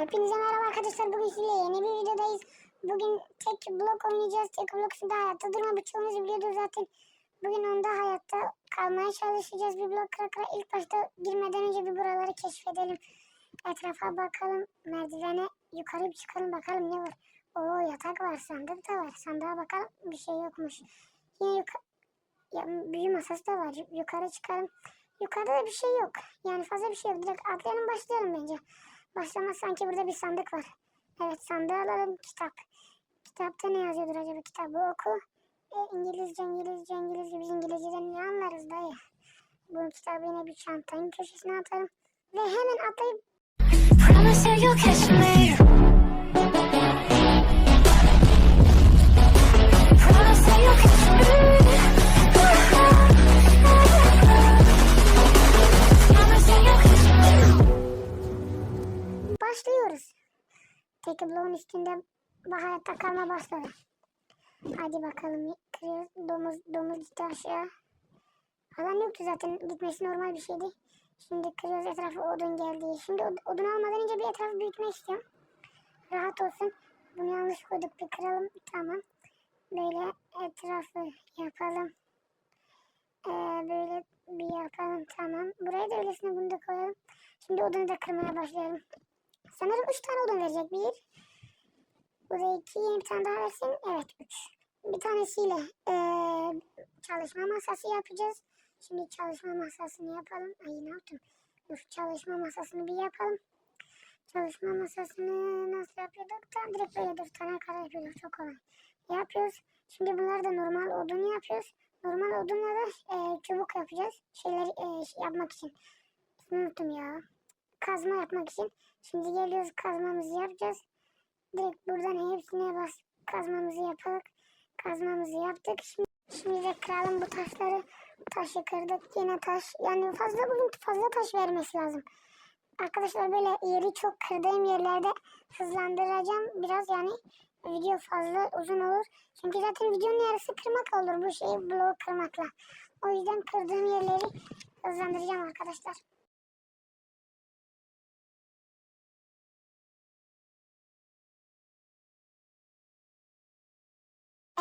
Hepinize merhaba arkadaşlar. Bugün sizinle yeni bir videodayız. Bugün tek blok oynayacağız. Tek bloksunda hayatta durma birçoğunuz biliyordur zaten. Bugün onda hayatta kalmaya çalışacağız. Bir blok kıra kıra. İlk başta girmeden önce bir buraları keşfedelim. Etrafa bakalım. Merdivene yukarı bir çıkalım bakalım ne var. Oo yatak var. Sandık da var. Sandığa bakalım. Bir şey yokmuş. Yine yukarı... Ya, büyü masası da var. Yu- Yukarı çıkalım. Yukarıda da bir şey yok. Yani fazla bir şey yok. Direkt atlayalım başlayalım bence. Başlamaz sanki burada bir sandık var. Evet sandığı alalım. Kitap. Kitapta ne yazıyordur acaba? Kitabı oku. E, İngilizce, İngilizce, İngilizce. Biz İngilizceden ne anlarız dayı? Bu kitabı yine bir çantanın köşesine atalım. Ve hemen atlayıp Promise you'll catch me. Bloğun üstünde bu hayatta kalma başladı. Hadi bakalım. Kırıyoruz. Domuz, domuz gitti aşağı. Alan yoktu zaten. Gitmesi normal bir şeydi. Şimdi kırıyoruz etrafı odun geldi. Şimdi od- odun almadan önce bir etrafı büyütmek istiyorum. Rahat olsun. Bunu yanlış koyduk. Bir kıralım. Tamam. Böyle etrafı yapalım. Ee, böyle bir yapalım. Tamam. Buraya da öylesine bunu da koyalım. Şimdi odunu da kırmaya başlayalım. Sanırım 3 tane odun verecek. Bir. Buraya 2. Yeni bir tane daha versin. Evet 3. Bir tanesiyle eee, çalışma masası yapacağız. Şimdi çalışma masasını yapalım. Ay ne yaptım? Dur çalışma masasını bir yapalım. Çalışma masasını nasıl yapıyorduk? Tam direkt böyle dur. Tane kare yapıyorduk. Çok kolay. Yapıyoruz. Şimdi bunlar da normal odun yapıyoruz. Normal odunla da eee, çubuk yapacağız. Şeyleri şey yapmak için. Unuttum ya. Kazma yapmak için. Şimdi geliyoruz kazmamızı yapacağız. Direkt buradan hepsine bas kazmamızı yapalım. Kazmamızı yaptık. Şimdi, şimdi de kıralım bu taşları. Taşı kırdık. Yine taş. Yani fazla bugün fazla taş vermesi lazım. Arkadaşlar böyle yeri çok kırdığım yerlerde hızlandıracağım. Biraz yani video fazla uzun olur. Çünkü zaten videonun yarısı kırmak olur bu şeyi bloğu kırmakla. O yüzden kırdığım yerleri hızlandıracağım arkadaşlar.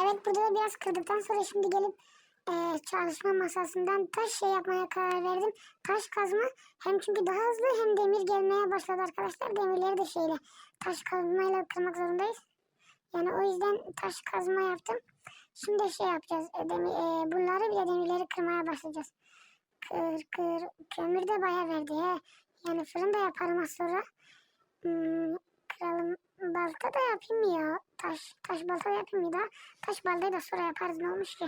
Evet burada da biraz kırdıktan sonra şimdi gelip eee, çalışma masasından taş şey yapmaya karar verdim. Taş kazma hem çünkü daha hızlı hem demir gelmeye başladı arkadaşlar. Demirleri de şeyle taş kazmayla kırmak zorundayız. Yani o yüzden taş kazma yaptım. Şimdi şey yapacağız. E, demir, e, bunları bir de demirleri kırmaya başlayacağız. Kır kır. Kömür de bayağı verdi he. Yani fırın da yaparım az sonra. Hmm, kıralım. Balta da yapayım ya? Taş, taş balta da yapayım da? Taş baltayı da sonra yaparız ne olmuş ki?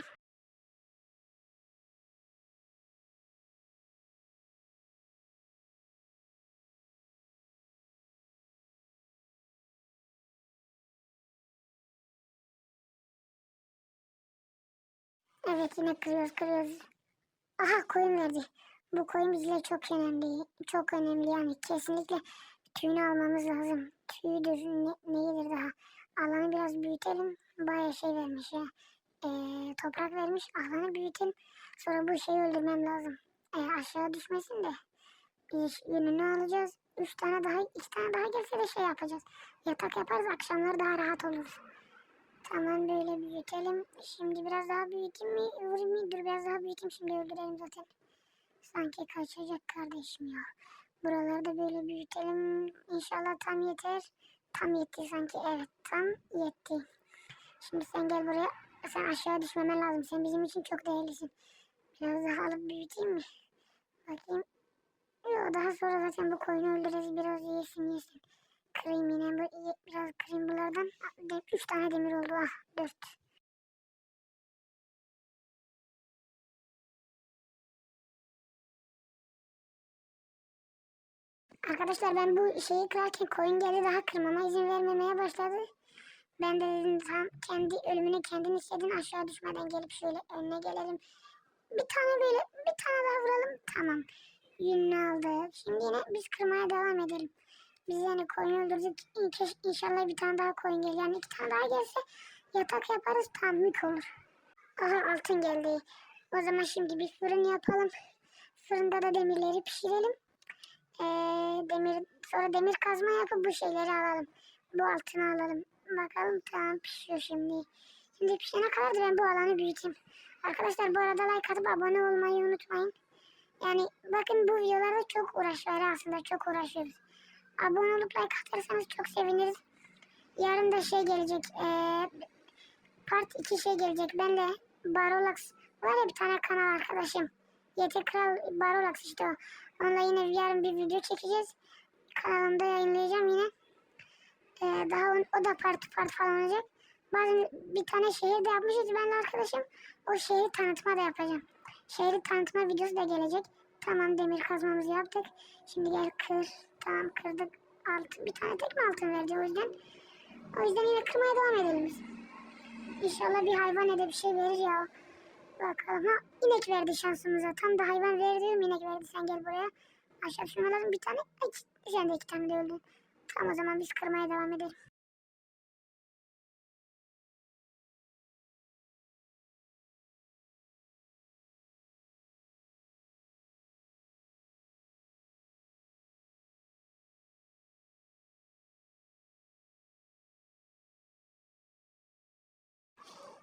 Evet yine kırıyoruz kırıyoruz. Aha koyun verdi. Bu koyun bizle çok önemli. Çok önemli yani kesinlikle tüyünü almamız lazım. Tüyüdür ne, neyidir daha. Alanı biraz büyütelim. Bayağı şey vermiş ya. Ee, toprak vermiş. Alanı büyütelim. Sonra bu şeyi öldürmem lazım. Ee, aşağı düşmesin de. Yününü alacağız. Üç tane daha, iki tane daha gelse de şey yapacağız. Yatak yaparız akşamları daha rahat oluruz. Tamam böyle büyütelim. Şimdi biraz daha büyüteyim mi? Vurayım mı? Dur biraz daha büyüteyim şimdi öldürelim zaten. Sanki kaçacak kardeşim ya. Buraları da böyle büyütelim. İnşallah tam yeter. Tam yetti sanki. Evet tam yetti. Şimdi sen gel buraya. Sen aşağı düşmemen lazım. Sen bizim için çok değerlisin. Biraz daha alıp büyüteyim mi? Bakayım. Yok daha sonra zaten bu koyunu öldürürüz. Biraz yesin yesin. Kırayım yine biraz kırayım bunlardan. Üç tane demir oldu. Ah dört. Arkadaşlar ben bu şeyi kırarken koyun geldi daha kırmama izin vermemeye başladı. Ben de dedim tam kendi ölümünü kendin istedin aşağı düşmeden gelip şöyle önüne gelelim. Bir tane böyle bir tane daha vuralım. Tamam. Yününü aldık. Şimdi yine biz kırmaya devam edelim. Biz yani koyun öldürdük. İnşallah bir tane daha koyun gelir. Yani iki tane daha gelse yatak yaparız tam mük olur. Aha altın geldi. O zaman şimdi bir fırın yapalım. Fırında da demirleri pişirelim. Ee, demir sonra demir kazma yapıp bu şeyleri alalım. Bu altını alalım. Bakalım tamam pişiyor şimdi. Şimdi pişene kadar da ben bu alanı büyüteyim. Arkadaşlar bu arada like atıp abone olmayı unutmayın. Yani bakın bu videolarda çok uğraş var aslında çok uğraşıyoruz. Abone olup like atarsanız çok seviniriz. Yarın da şey gelecek. Ee, part 2 şey gelecek. Ben de Barolax var ya bir tane kanal arkadaşım. YT Kral Barolax işte o. Onunla yine yarın bir video çekeceğiz. Kanalımda yayınlayacağım yine. Ee, daha on- o da part part falan olacak. Bazen bir tane şehir de yapmışız ben arkadaşım. O şehri tanıtma da yapacağım. Şehri tanıtma videosu da gelecek. Tamam demir kazmamızı yaptık. Şimdi gel kır. Tamam kırdık. Altın, bir tane tek mi altın verdi o yüzden. O yüzden yine kırmaya devam edelim biz. İnşallah bir hayvan ya da bir şey verir ya. Bakalım. Ha inek verdi şansımıza. Tam da hayvan verdi diyorum inek verdi. Sen gel buraya. Aşağı şunlardan bir tane. Ay, sen de iki tane de öldü. Tamam o zaman biz kırmaya devam edelim.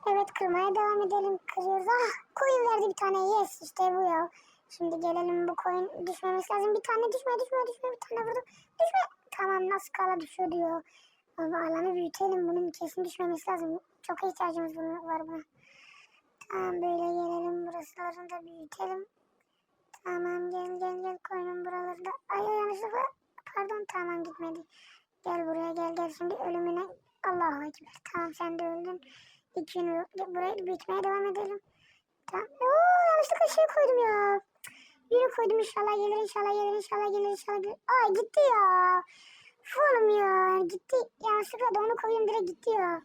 Evet kırmaya devam edelim. Kırıyoruz. Ah koyun verdi bir tane. Yes işte bu ya. Şimdi gelelim bu koyun düşmemesi lazım. Bir tane düşme düşme düşme bir tane vurdum. Düşme. Tamam nasıl kala düşüyor diyor. Ama alanı büyütelim. Bunun kesin düşmemesi lazım. Çok ihtiyacımız var buna. Tamam böyle gelelim. Burasılarını da büyütelim. Tamam gel gel gel koyunun buralarında. Ay, yanlışlıkla. Pardon tamam gitmedi. Gel buraya gel gel şimdi ölümüne. Allahu Ekber. Tamam sen de öldün. İki gün burayı büyütmeye devam edelim. Tamam. Oo yanlışlıkla şey koydum ya. Yürü koydum inşallah gelir inşallah gelir inşallah gelir inşallah gelir. Ay gitti ya. Oğlum ya gitti. Yanlışlıkla da onu koyayım direkt gitti ya.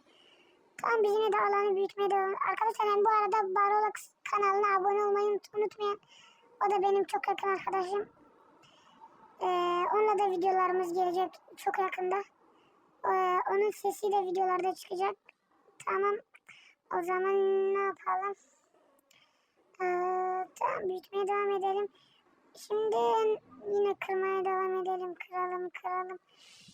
Tamam biz yine de alanı büyütmeye devam Arkadaşlar ben bu arada Barolax kanalına abone olmayı unut- unutmayın. O da benim çok yakın arkadaşım. Ee, onunla da videolarımız gelecek çok yakında. Ee, onun sesi de videolarda çıkacak. Tamam. O zaman ne yapalım? Ee, tamam büyütmeye devam edelim. Şimdi yine kırmaya devam edelim. Kıralım kıralım.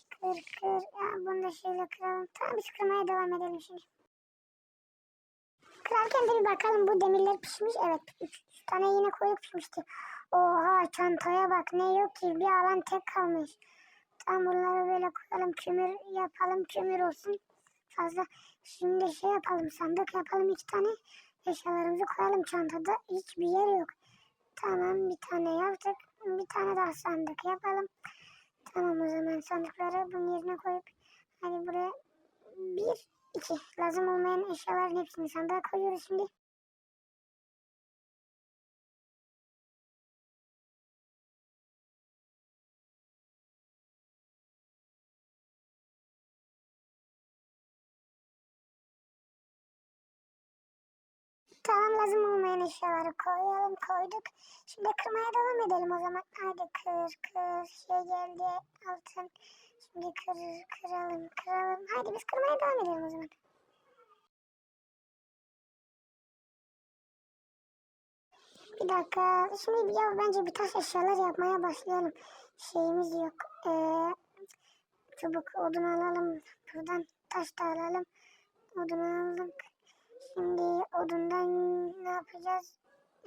Kır kır. Ya bunu da şöyle kıralım. Tamam biz kırmaya devam edelim şimdi. Kırarken de bir bakalım bu demirler pişmiş. Evet üç, üç tane yine koyup pişmişti. Oha çantaya bak ne yok ki bir alan tek kalmış. Tamam bunları böyle koyalım kömür yapalım kömür olsun. Fazla şimdi şey yapalım sandık yapalım iki tane. Eşyalarımızı koyalım çantada hiçbir yer yok. Tamam bir tane yaptık. Bir tane daha sandık yapalım. Tamam o zaman sandıkları bunun yerine koyup hani buraya bir iki lazım olmayan eşyaların hepsini sandığa koyuyoruz şimdi. Tamam lazım olmayan eşyaları koyalım koyduk. Şimdi kırmaya devam edelim o zaman. Hadi kır kır şey geldi altın. Şimdi kır kıralım kıralım. Hadi biz kırmaya devam edelim o zaman. Bir dakika. Şimdi ya bence bir taş eşyalar yapmaya başlayalım. Şeyimiz yok. Ee, çubuk odun alalım. Buradan taş da alalım. Odun aldık. Şimdi odundan ne yapacağız?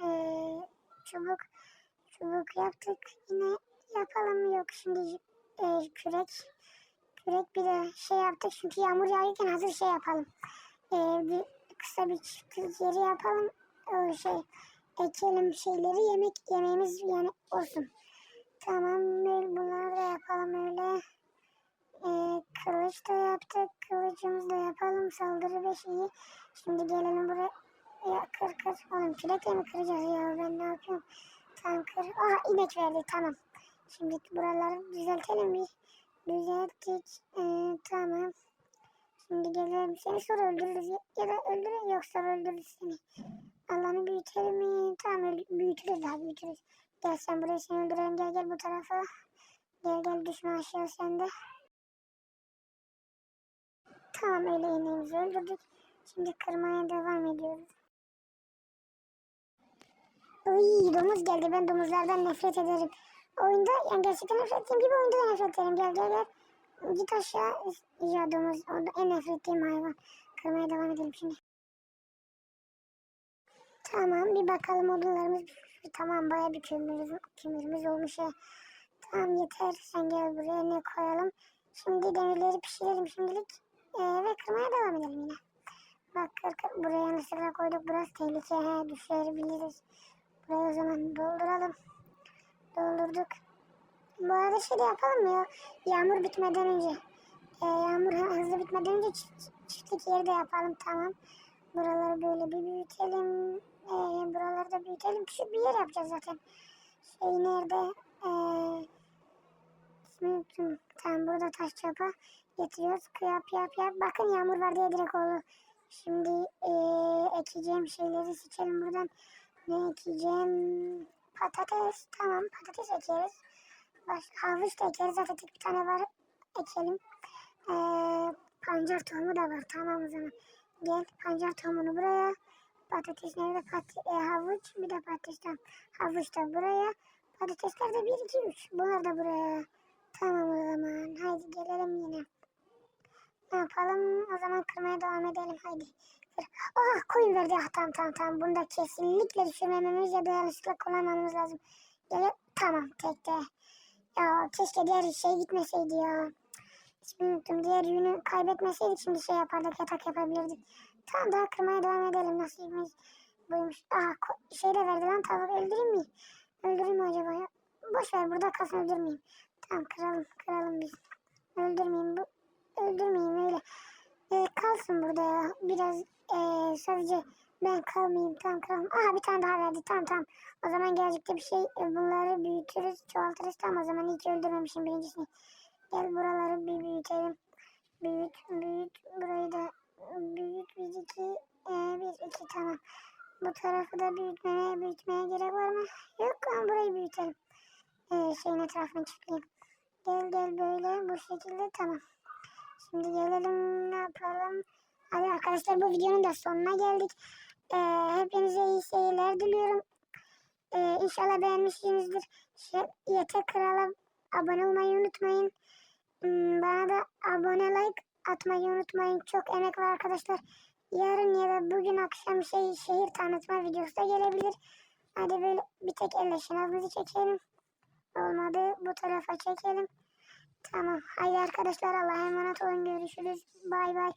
Ee, çubuk. Çubuk yaptık. Yine yapalım yok şimdi e, kürek. Kürek bir de şey yaptık çünkü yağmur yağarken hazır şey yapalım. Ee, bir kısa bir çiftlik yeri yapalım. O şey ekelim şeyleri yemek yemeğimiz yani olsun. Tamam bunları da yapalım öyle. Ee, kılıç da yaptık. Kılıcımızı da yapalım. Saldırı beşiği. Şimdi gelelim buraya. Ya kır kır. Oğlum kürekle mi kıracağız ya? Ben ne yapıyorum? Tamam kır. Aha inek verdi. Tamam. Şimdi buraları düzeltelim bir. Düzelttik. Ee, tamam. Şimdi gelelim. Seni sonra öldürürüz. Ya ya da öldürür yoksa öldürürüz seni. Allah'ını büyütelim mi? Tamam büyütürüz daha büyütürüz. Gel sen buraya seni öldürelim. Gel gel bu tarafa. Gel gel düşme aşağı sen de. Tamam öyle ineğimizi öldürdük. Şimdi kırmaya devam ediyoruz. Iy domuz geldi. Ben domuzlardan nefret ederim. Oyunda yani gerçekten nefret ettiğim gibi oyunda da nefret ederim. Gel gel gel. Git aşağı. Ya domuz. O en nefret ettiğim hayvan. Kırmaya devam edelim şimdi. Tamam bir bakalım odunlarımız tamam baya bir kömürümüz, kömürümüz olmuş ya. Tamam yeter sen gel buraya ne koyalım. Şimdi demirleri pişirelim şimdilik ee, ve kırmaya devam edelim yine. Bak kır buraya yanlışlıkla koyduk biraz tehlike he, düşebiliriz. Burayı o zaman dolduralım. Doldurduk. Bu arada şey de yapalım mı ya yağmur bitmeden önce. Ee, yağmur hı- hızlı bitmeden önce çift, çiftlik yeri de yapalım tamam. Buraları böyle bir büyütelim. Ee, buraları da büyütelim. Küçük bir yer yapacağız zaten. Şey nerede? Ee, ismini unuttum. Tamam burada taş çapa getiriyoruz. Yap yap yap. Bakın yağmur var diye direkt oldu. Şimdi ee, ekeceğim şeyleri seçelim buradan. Ne ekeceğim? Patates. Tamam patates ekeriz. Baş, havuç da ekeriz. Zaten tek bir tane var. Ekelim. Ee, pancar tohumu da var. Tamam o zaman. Gel pancar tohumunu buraya. Patates nerede? Pat e, havuç. Bir de patatesten. Havuç da buraya. Patatesler de 1, 2, 3. Bunlar da buraya. Tamam o zaman. Haydi gelelim yine. Ne yapalım? O zaman kırmaya devam edelim. Haydi. Ah koyun verdi. Ah, tamam tamam tamam. Bunu kesinlikle düşürmememiz ya da yanlışlıkla kullanmamamız lazım. Gele tamam tekte. Ya keşke diğer şey gitmeseydi ya. Hiç unuttum. Diğer yünü kaybetmeseydik şimdi şey yapardık yatak yapabilirdik. Tamam daha kırmaya devam edelim. Nasibimiz buymuş. Ko- şey de verdi lan tavuk öldüreyim mi? Öldüreyim mi acaba ya? Boş ver burada kalsın öldürmeyeyim. Tamam kıralım kıralım biz. Öldürmeyeyim bu. Öldürmeyeyim öyle. Ee, kalsın burada ya. Biraz ee, sadece ben kalmayayım. Tamam kıralım. Aha bir tane daha verdi. Tamam tamam. O zaman gelecekte bir şey e, bunları büyütürüz, çoğaltırız. Tamam o zaman ki öldürmemişim birincisini. Gel buraları bir büyütelim. Büyüt, büyüt. Burayı da büyüt. Bir, iki, e, bir, iki tamam. Bu tarafı da büyütmeye, büyütmeye gerek var mı? Yok ama burayı büyütelim. E, şeyin etrafını çiftleyelim. Gel gel böyle bu şekilde tamam. Şimdi gelelim ne yapalım. Hadi arkadaşlar bu videonun da sonuna geldik. E, hepinize iyi seyirler diliyorum. E, inşallah beğenmişsinizdir. Şey, Yete Kral'a abone olmayı unutmayın. Hmm, Bana da abone like atmayı unutmayın. Çok emek var arkadaşlar. Yarın ya da bugün akşam şey şehir tanıtma videosu da gelebilir. Hadi böyle bir tek elle şınavımızı çekelim. Olmadı bu tarafa çekelim. Tamam. Haydi arkadaşlar Allah'a emanet olun. Görüşürüz. Bay bay.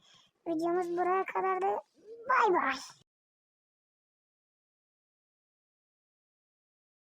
Videomuz buraya kadardı. Bay bay.